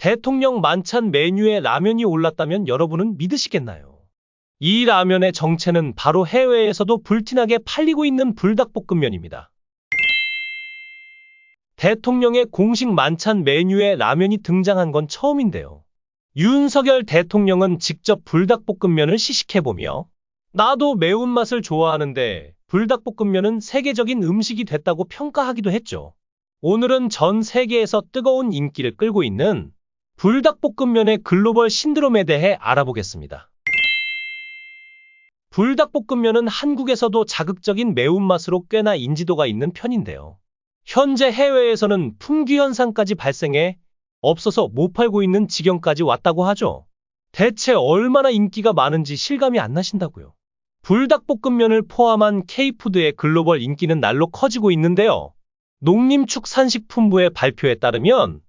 대통령 만찬 메뉴에 라면이 올랐다면 여러분은 믿으시겠나요? 이 라면의 정체는 바로 해외에서도 불티나게 팔리고 있는 불닭볶음면입니다. 대통령의 공식 만찬 메뉴에 라면이 등장한 건 처음인데요. 윤석열 대통령은 직접 불닭볶음면을 시식해보며 나도 매운맛을 좋아하는데 불닭볶음면은 세계적인 음식이 됐다고 평가하기도 했죠. 오늘은 전 세계에서 뜨거운 인기를 끌고 있는 불닭볶음면의 글로벌 신드롬에 대해 알아보겠습니다. 불닭볶음면은 한국에서도 자극적인 매운맛으로 꽤나 인지도가 있는 편인데요. 현재 해외에서는 품귀 현상까지 발생해 없어서 못 팔고 있는 지경까지 왔다고 하죠. 대체 얼마나 인기가 많은지 실감이 안 나신다고요. 불닭볶음면을 포함한 K푸드의 글로벌 인기는 날로 커지고 있는데요. 농림축산식품부의 발표에 따르면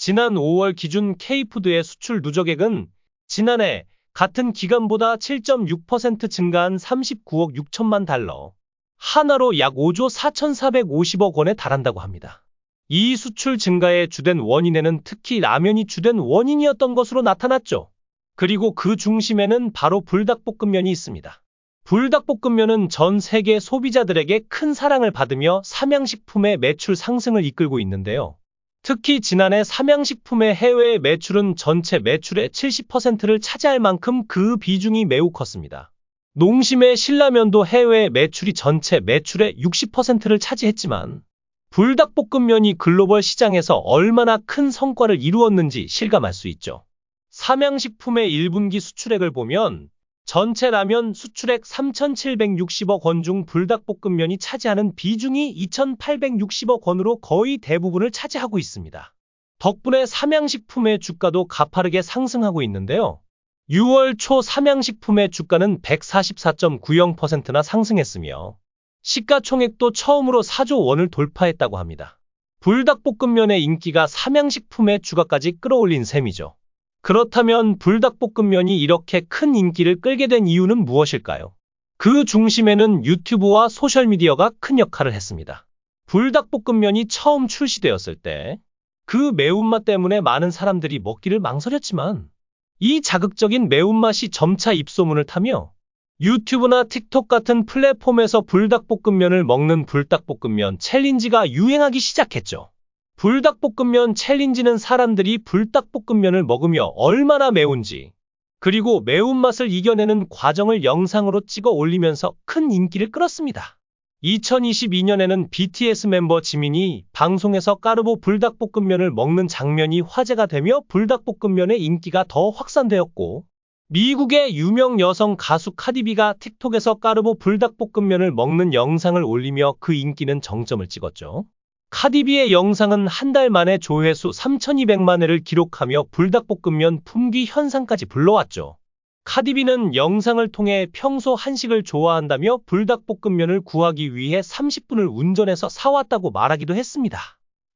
지난 5월 기준 K푸드의 수출 누적액은 지난해 같은 기간보다 7.6% 증가한 39억 6천만 달러, 하나로 약 5조 4,450억 원에 달한다고 합니다. 이 수출 증가의 주된 원인에는 특히 라면이 주된 원인이었던 것으로 나타났죠. 그리고 그 중심에는 바로 불닭볶음면이 있습니다. 불닭볶음면은 전 세계 소비자들에게 큰 사랑을 받으며 삼양식품의 매출 상승을 이끌고 있는데요. 특히 지난해 삼양식품의 해외 매출은 전체 매출의 70%를 차지할 만큼 그 비중이 매우 컸습니다. 농심의 신라면도 해외 매출이 전체 매출의 60%를 차지했지만 불닭볶음면이 글로벌 시장에서 얼마나 큰 성과를 이루었는지 실감할 수 있죠. 삼양식품의 1분기 수출액을 보면 전체 라면 수출액 3,760억 원 중 불닭볶음면이 차지하는 비중이 2,860억 원으로 거의 대부분을 차지하고 있습니다. 덕분에 삼양식품의 주가도 가파르게 상승하고 있는데요. 6월 초 삼양식품의 주가는 144.90%나 상승했으며 시가총액도 처음으로 4조 원을 돌파했다고 합니다. 불닭볶음면의 인기가 삼양식품의 주가까지 끌어올린 셈이죠. 그렇다면 불닭볶음면이 이렇게 큰 인기를 끌게 된 이유는 무엇일까요? 그 중심에는 유튜브와 소셜미디어가 큰 역할을 했습니다. 불닭볶음면이 처음 출시되었을 때 그 매운맛 때문에 많은 사람들이 먹기를 망설였지만 이 자극적인 매운맛이 점차 입소문을 타며 유튜브나 틱톡 같은 플랫폼에서 불닭볶음면을 먹는 불닭볶음면 챌린지가 유행하기 시작했죠. 불닭볶음면 챌린지는 사람들이 불닭볶음면을 먹으며 얼마나 매운지, 그리고 매운맛을 이겨내는 과정을 영상으로 찍어 올리면서 큰 인기를 끌었습니다. 2022년에는 BTS 멤버 지민이 방송에서 까르보 불닭볶음면을 먹는 장면이 화제가 되며 불닭볶음면의 인기가 더 확산되었고, 미국의 유명 여성 가수 카디비가 틱톡에서 까르보 불닭볶음면을 먹는 영상을 올리며 그 인기는 정점을 찍었죠. 카디비의 영상은 한 달 만에 조회수 3,200만 회를 기록하며 불닭볶음면 품귀 현상까지 불러왔죠. 카디비는 영상을 통해 평소 한식을 좋아한다며 불닭볶음면을 구하기 위해 30분을 운전해서 사왔다고 말하기도 했습니다.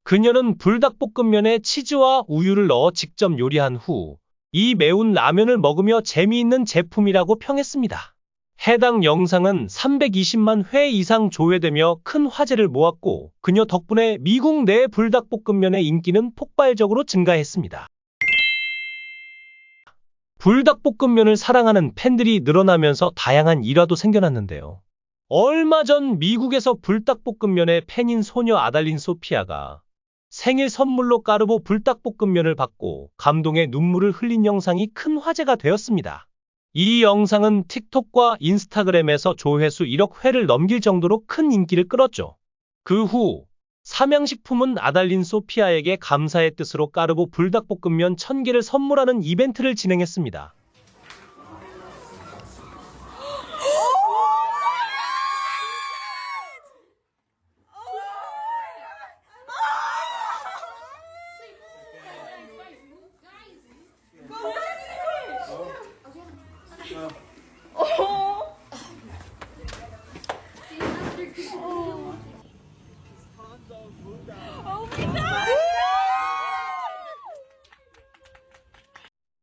그녀는 불닭볶음면에 치즈와 우유를 넣어 직접 요리한 후 이 매운 라면을 먹으며 재미있는 제품이라고 평했습니다. 해당 영상은 320만 회 이상 조회되며 큰 화제를 모았고 그녀 덕분에 미국 내 불닭볶음면의 인기는 폭발적으로 증가했습니다. 불닭볶음면을 사랑하는 팬들이 늘어나면서 다양한 일화도 생겨났는데요. 얼마 전 미국에서 불닭볶음면의 팬인 소녀 아달린 소피아가 생일 선물로 까르보 불닭볶음면을 받고 감동의 눈물을 흘린 영상이 큰 화제가 되었습니다. 이 영상은 틱톡과 인스타그램에서 조회수 1억 회를 넘길 정도로 큰 인기를 끌었죠. 그 후 삼양식품은 아달린 소피아에게 감사의 뜻으로 까르보 불닭볶음면 1000개를 선물하는 이벤트를 진행했습니다.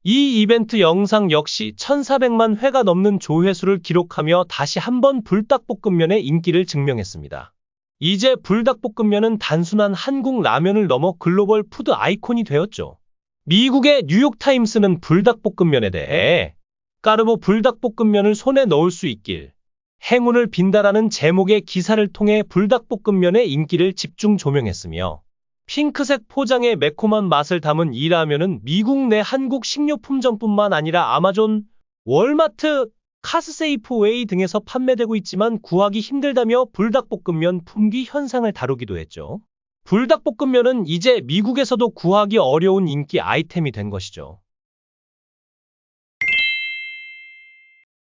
이 이벤트 영상 역시 1400만 회가 넘는 조회수를 기록하며 다시 한번 불닭볶음면의 인기를 증명했습니다. 이제 불닭볶음면은 단순한 한국 라면을 넘어 글로벌 푸드 아이콘이 되었죠. 미국의 뉴욕타임스는 불닭볶음면에 대해 까르보 불닭볶음면을 손에 넣을 수 있길 행운을 빈다라는 제목의 기사를 통해 불닭볶음면의 인기를 집중 조명했으며 핑크색 포장의 매콤한 맛을 담은 이 라면은 미국 내 한국 식료품점뿐만 아니라 아마존, 월마트, 카스세이프웨이 등에서 판매되고 있지만 구하기 힘들다며 불닭볶음면 품귀 현상을 다루기도 했죠. 불닭볶음면은 이제 미국에서도 구하기 어려운 인기 아이템이 된 것이죠.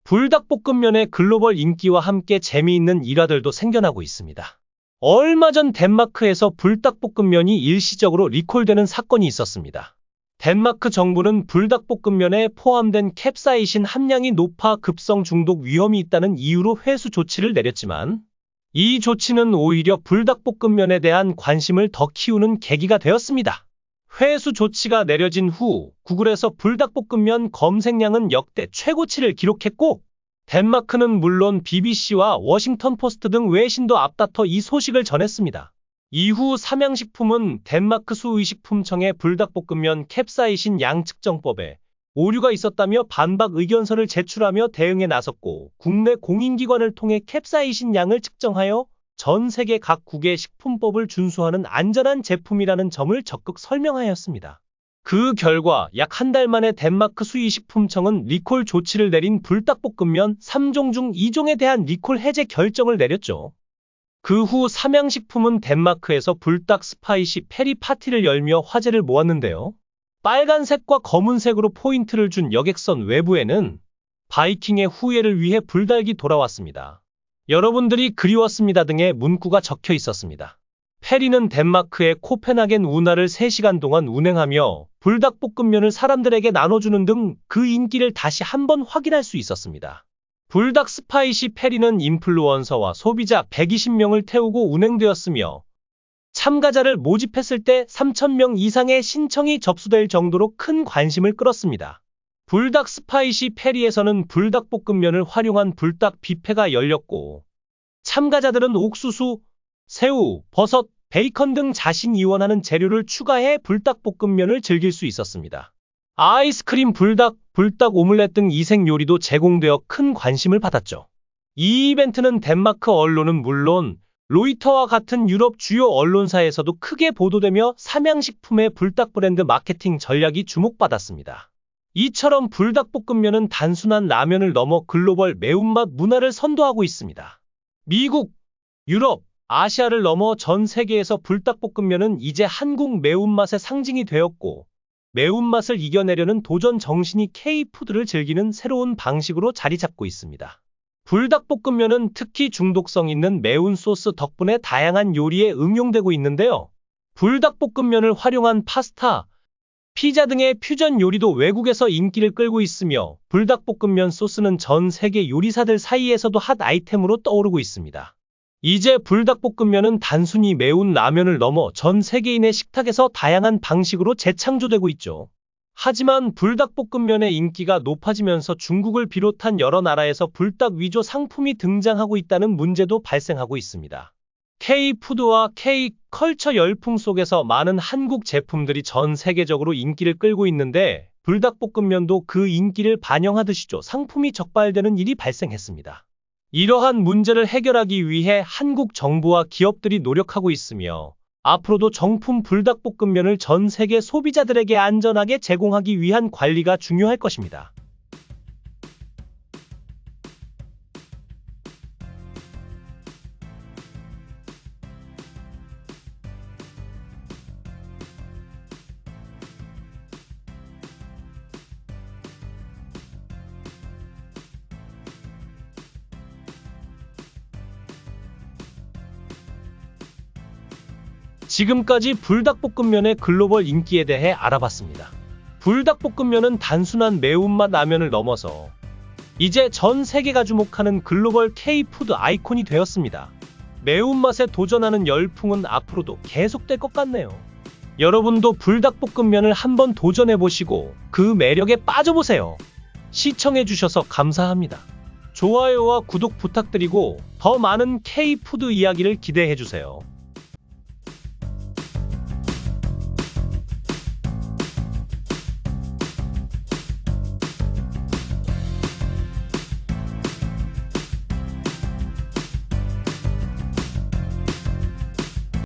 불닭볶음면의 글로벌 인기와 함께 재미있는 일화들도 생겨나고 있습니다. 얼마 전 덴마크에서 불닭볶음면이 일시적으로 리콜되는 사건이 있었습니다. 덴마크 정부는 불닭볶음면에 포함된 캡사이신 함량이 높아 급성 중독 위험이 있다는 이유로 회수 조치를 내렸지만 이 조치는 오히려 불닭볶음면에 대한 관심을 더 키우는 계기가 되었습니다. 회수 조치가 내려진 후 구글에서 불닭볶음면 검색량은 역대 최고치를 기록했고 덴마크는 물론 BBC와 워싱턴 포스트 등 외신도 앞다퉈 이 소식을 전했습니다. 이후 삼양식품은 덴마크 수의식품청에 불닭볶음면 캡사이신 양 측정법에 오류가 있었다며 반박 의견서를 제출하며 대응에 나섰고 국내 공인기관을 통해 캡사이신 양을 측정하여 전 세계 각국의 식품법을 준수하는 안전한 제품이라는 점을 적극 설명하였습니다. 그 결과 약 한 달 만에 덴마크 수의식품청은 리콜 조치를 내린 불닭볶음면 3종 중 2종에 대한 리콜 해제 결정을 내렸죠. 그 후 삼양식품은 덴마크에서 불닭 스파이시 페리 파티를 열며 화제를 모았는데요. 빨간색과 검은색으로 포인트를 준 여객선 외부에는 바이킹의 후예를 위해 불닭이 돌아왔습니다. 여러분들이 그리웠습니다 등의 문구가 적혀 있었습니다. 페리는 덴마크의 코펜하겐 운하를 3시간 동안 운행하며 불닭볶음면을 사람들에게 나눠주는 등 그 인기를 다시 한번 확인할 수 있었습니다. 불닭 스파이시 페리는 인플루언서와 소비자 120명을 태우고 운행되었으며 참가자를 모집했을 때 3,000명 이상의 신청이 접수될 정도로 큰 관심을 끌었습니다. 불닭 스파이시 페리에서는 불닭볶음면을 활용한 불닭 뷔페가 열렸고 참가자들은 옥수수, 새우, 버섯, 베이컨 등 자신이 원하는 재료를 추가해 불닭볶음면을 즐길 수 있었습니다. 아이스크림 불닭, 불닭 오믈렛 등 이색 요리도 제공되어 큰 관심을 받았죠. 이 이벤트는 덴마크 언론은 물론 로이터와 같은 유럽 주요 언론사에서도 크게 보도되며 삼양식품의 불닭 브랜드 마케팅 전략이 주목받았습니다. 이처럼 불닭볶음면은 단순한 라면을 넘어 글로벌 매운맛 문화를 선도하고 있습니다. 미국, 유럽, 아시아를 넘어 전 세계에서 불닭볶음면은 이제 한국 매운맛의 상징이 되었고, 매운맛을 이겨내려는 도전 정신이 K푸드를 즐기는 새로운 방식으로 자리 잡고 있습니다. 불닭볶음면은 특히 중독성 있는 매운 소스 덕분에 다양한 요리에 응용되고 있는데요. 불닭볶음면을 활용한 파스타, 피자 등의 퓨전 요리도 외국에서 인기를 끌고 있으며 불닭볶음면 소스는 전 세계 요리사들 사이에서도 핫 아이템으로 떠오르고 있습니다. 이제 불닭볶음면은 단순히 매운 라면을 넘어 전 세계인의 식탁에서 다양한 방식으로 재창조되고 있죠. 하지만 불닭볶음면의 인기가 높아지면서 중국을 비롯한 여러 나라에서 불닭 위조 상품이 등장하고 있다는 문제도 발생하고 있습니다. K푸드와 K컬처 열풍 속에서 많은 한국 제품들이 전 세계적으로 인기를 끌고 있는데 불닭볶음면도 그 인기를 반영하듯이죠. 상품이 적발되는 일이 발생했습니다. 이러한 문제를 해결하기 위해 한국 정부와 기업들이 노력하고 있으며 앞으로도 정품 불닭볶음면을 전 세계 소비자들에게 안전하게 제공하기 위한 관리가 중요할 것입니다. 지금까지 불닭볶음면의 글로벌 인기에 대해 알아봤습니다. 불닭볶음면은 단순한 매운맛 라면을 넘어서 이제 전 세계가 주목하는 글로벌 K푸드 아이콘이 되었습니다. 매운맛에 도전하는 열풍은 앞으로도 계속될 것 같네요. 여러분도 불닭볶음면을 한번 도전해보시고 그 매력에 빠져보세요. 시청해주셔서 감사합니다. 좋아요와 구독 부탁드리고 더 많은 K푸드 이야기를 기대해주세요.